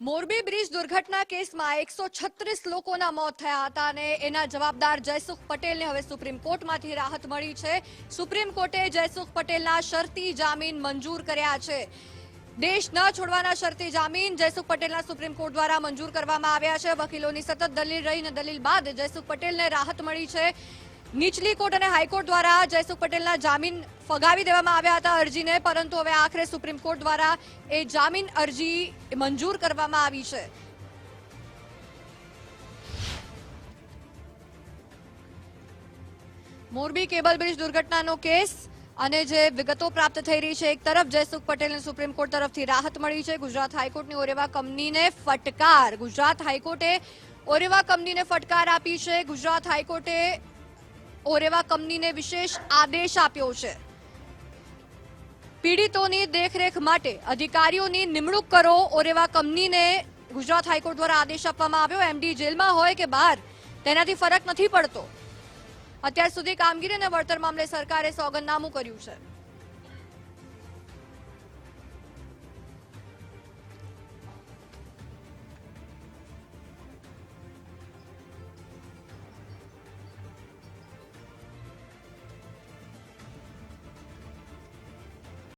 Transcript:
Morbi bridge દુર્ઘટના કેસમાં એકસો છત્રીસ લોકોના મોત થયા હતા અને એના જવાબદાર જયસુખ પટેલને હવે સુપ્રીમ કોર્ટમાંથી રાહત મળી છે. સુપ્રીમ કોર્ટે જયસુખ પટેલના શરતી જામીન મંજૂર કર્યા છે. દેશ ન છોડવાના શરતી જામીન જયસુખ પટેલના સુપ્રીમ કોર્ટ દ્વારા મંજૂર કરવામાં આવ્યા છે. વકીલોની સતત દલીલ રહીને દલીલ બાદ જયસુખ પટેલને રાહત મળી છે. નીચલી કોર્ટ અને હાઈકોર્ટ દ્વારા જયસુખ પટેલના જામીન ફગાવી દેવામાં આવ્યા હતા અરજીને, પરંતુ હવે આખરે સુપ્રીમ કોર્ટ દ્વારા એ જામીન અરજી મંજૂર કરવામાં આવી છે. મોરબી કેબલ બ્રિજ દુર્ઘટનાનો કેસ અને જે વિગતો પ્રાપ્ત થઈ રહી છે, એક તરફ જયસુખ પટેલને સુપ્રીમ કોર્ટ તરફથી રાહત મળી છે, ગુજરાત હાઈકોર્ટની ઓરેવા કંપનીને ફટકાર, ગુજરાત હાઈકોર્ટે ઓરેવા કંપનીને ફટકાર આપી છે, ગુજરાત હાઈકોર્ટે ઓરેવા કંપનીને વિશેષ આદેશ આપ્યો છે. પીડિતોની દેખરેખ માટે અધિકારીઓની નિમણૂક કરો ઓરેવા કંપનીને ગુજરાત હાઈકોર્ટ દ્વારા આદેશ આપવામાં આવ્યો. એમડી જેલમાં હોય કે બહાર, તેનાથી ફરક નથી પડતો. અત્યાર સુધી કામગીરી અને વળતર મામલે સરકારે સોગંદનામું કર્યું છે.